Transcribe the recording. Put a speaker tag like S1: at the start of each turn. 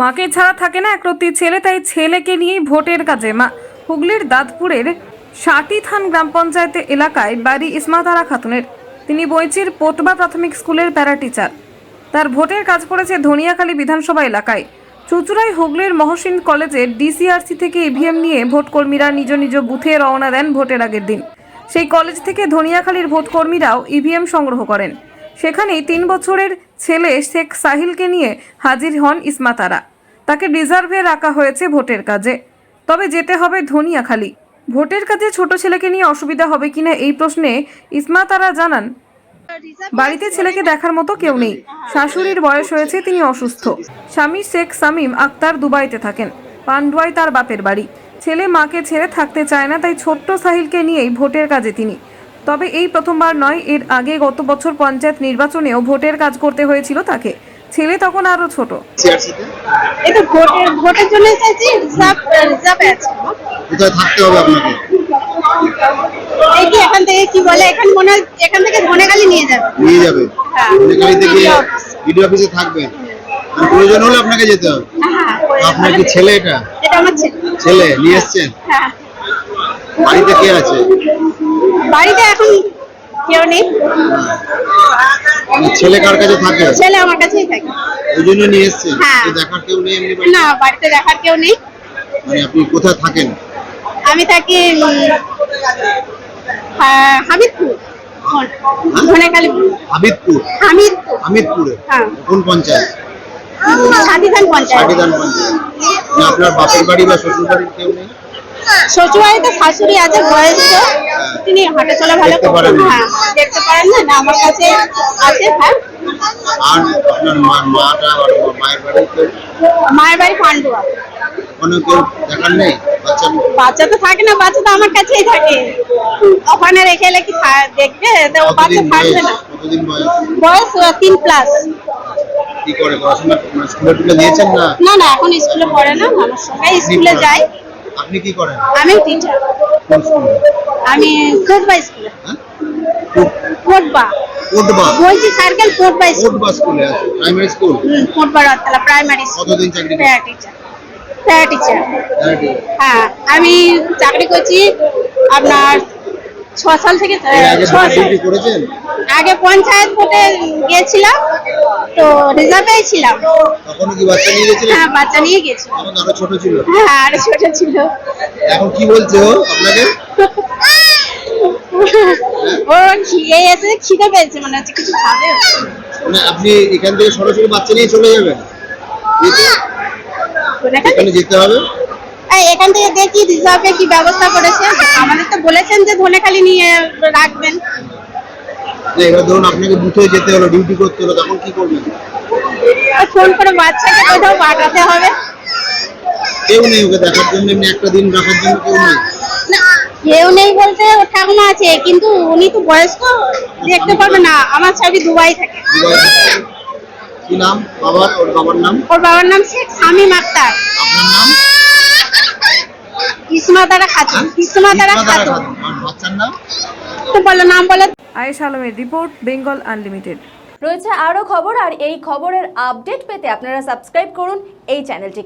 S1: মাকে ছাড়া থাকে না একরত্তি ছেলে, তাই ছেলেকে নিয়েই ভোটের কাজে। মা হুগলির দাঁতপুরের থান গ্রাম পঞ্চায়েত এলাকায় বাড়ি ইসমাতারা খাতুনের। তিনি বইচির পোটবা প্রাথমিক স্কুলের প্যারা টিচার তার ভোটের কাজ পড়েছে ধনিয়াখালী বিধানসভা এলাকায়। চুচুড়ায় হুগলির মহসিন কলেজে ডিসিআরসি থেকে ইভিএম নিয়ে ভোটকর্মীরা নিজ নিজ বুথে রওনা দেন ভোটের আগের দিন। সেই কলেজ থেকে ধনিয়াখালীর ভোটকর্মীরাও ইভিএম সংগ্রহ করেন। সেখানেই তিন বছরের ছেলে শেখ সাহিলকে নিয়ে হাজির হন ইসমাতারা। তাকে রিজার্ভে রাখা হয়েছে ভোটের কাজে। তবে যেতে হবে ধনিয়াখালী। ভোটের কাজে ছোট ছেলেকে নিয়ে অসুবিধা হবে কিনা এই প্রশ্নে ইসমাতারা জানান, বাড়িতে ছেলেকে দেখার মতো কেউ নেই। শাশুড়ির বয়স হয়েছে, তিনি অসুস্থ। স্বামী শেখ সামিম আক্তার দুবাইতে থাকেন। পান্ডুয়ায় তার বাপের বাড়ি। ছেলে মাকে ছেড়ে থাকতে চায় না, তাই ছোট্ট সাহিলকে নিয়েই ভোটের কাজে তিনি। তবে এই প্রথমবার নয় এর আগে গত বছর পঞ্চায়েত নির্বাচনেও ভোটের কাজ করতে হয়েছিল তাকে। ছেলে তখন আরও ছোট।
S2: এটা ভোটের ভোটের জন্য এসেছি রিজার্ভ রিজার্ভে আছে।
S3: কোথায় থাকতে হবে আপনাকে?
S2: এই কি এখান থেকে কি বলে এখানে মনে এখান থেকে ধনেখালি নিয়ে যাবে।
S3: নিয়ে যাবে?
S2: হ্যাঁ।
S3: ধনেখালি থেকে
S2: DDO অফিসে।
S3: থাকবেন প্রয়োজন হলে আপনাকে যেতে হবে।
S2: হ্যাঁ
S3: আপনার কি ছেলে এটা?
S2: এটা আমার ছেলে।
S3: ছেলে নিয়ে এসছেন?
S2: হ্যাঁ।
S3: বাড়িতে কে আছে?
S2: বাড়িতে এখন কেউ নেই।
S3: মানে ছেলে কার কাছে থাকে?
S2: ছেলে আমার কাছেই থাকে।
S3: ওই জন্য নিয়ে
S2: হ্যাঁ।
S3: দেখার কেউ নেই এমনি বাড়িতে?
S2: না বাড়িতে দেখার কেউ নেই।
S3: মানে আপনি কোথায় থাকেন?
S2: আমি থাকি উম, হ্যাঁ, হামিদপুর? হামিদপুর।
S3: হামিদপুরে?
S2: হ্যাঁ।
S3: কোন পঞ্চায়েত?
S2: পঞ্চায়েত।
S3: আপনার বাপের বাড়ি বা শ্বশুর বাড়ির কেউ নেই?
S2: শ্বশুরবাড়িতে শাশুড়ি আছে বয়স্ক। তিনি হাঁটা চলা ভালো
S3: দেখতে পারেন না?
S2: হ্যাঁ দেখতে পারেন না আমার কাছে আছে হ্যাঁ।
S3: আর আপনার মা মাটা মায়ের বাড়ি কেউ
S2: মায়ের বাড়ি পান্ডুয়া।
S3: ওখানে কেউ দেখার নেই? বাচ্চা
S2: বাচ্চা তো থাকে না বাচ্চা তো আমার কাছেই থাকে। ওখানে রেখে এলে কি দেখবে? তো বাচ্চা থাকবে না।
S3: কতদিন বয়স?
S2: বয়স তিন প্লাস
S3: কি করে পড়াশোনা মানে স্কুলে টুলে দিয়েছেন না?
S2: না না এখন স্কুলে পড়ে না আমার সঙ্গে স্কুলে যাই
S3: আপনি কি করেন?
S2: আমি টিচার আমি কোটবা স্কুলে
S3: হ্যাঁ?
S2: কোটবা।
S3: কোটবা।
S2: বলছি সার্কেল কোটবা স্কুল
S3: কোটবা স্কুলে আছে। Primary school
S2: Kotba Rattala primary school
S3: কতদিন চাকরি করেন?
S2: প্যারা টিচার প্যারা টিচার
S3: হ্যাঁ,
S2: আমি চাকরি করছি আপনার ছ সাল থেকে ছ সাল।
S3: করেছেন?
S2: আগে পঞ্চায়েত ভোটে গিয়েছিলাম তো রিজার্ভেই ছিলাম।
S3: তখনও কি বাচ্চা নিয়ে গেছিলেন
S2: হ্যাঁ বাচ্চা নিয়ে গেছি
S3: তখন আরও ছোট ছিল।
S2: হ্যাঁ আর ছোট ছিল।
S3: এখন কি বলছে ও আপনাকে?
S2: ও খেয়ে এসে খিদে পেয়েছে মনে হচ্ছে কিছু খাবে।
S3: মানে আপনি এখান থেকে সরাসরি বাচ্চা নিয়ে চলে যাবেন? এখানে যেতে হবে?
S2: এখান থেকে দেখি রিজার্ভে কি ব্যবস্থা করেছে। আমাদের তো বলেছেন যে ধনেখালি নিয়ে রাখবেন।
S3: না এবার ধরুন আপনাকে বুথে যেতে হলো ডিউটি করতে হলো তখন কি করবেন?
S2: ফোন করে বাচ্চাকে কোথাও পাঠাতে হবে?
S3: কেউ নেই ওকে দেখার জন্য এমনি একটা দিন রাখার জন্য কেউ নেই।
S2: কেউ নেই বলতে ঠাকুমা আছে কিন্তু উনি তো বয়স্ক। দেখতে পারবে না আমার ছবি দুবাই থাকে।
S3: কি নাম? বাবার ওর বাবার নাম?
S2: ওর বাবার নাম শেখ শামীম আক্তার।
S3: আপনার নাম?
S2: ইসমাতারা খাতুন ইসমাতারা খাতুন।
S3: বাচ্চার নাম?
S1: আয়েশ আলমের রিপোর্ট বেঙ্গল আনলিমিটেড।
S4: রয়েছে আরও খবর আর এই খবরের আপডেট পেতে আপনারা সাবস্ক্রাইব করুন এই চ্যানেলটিকে।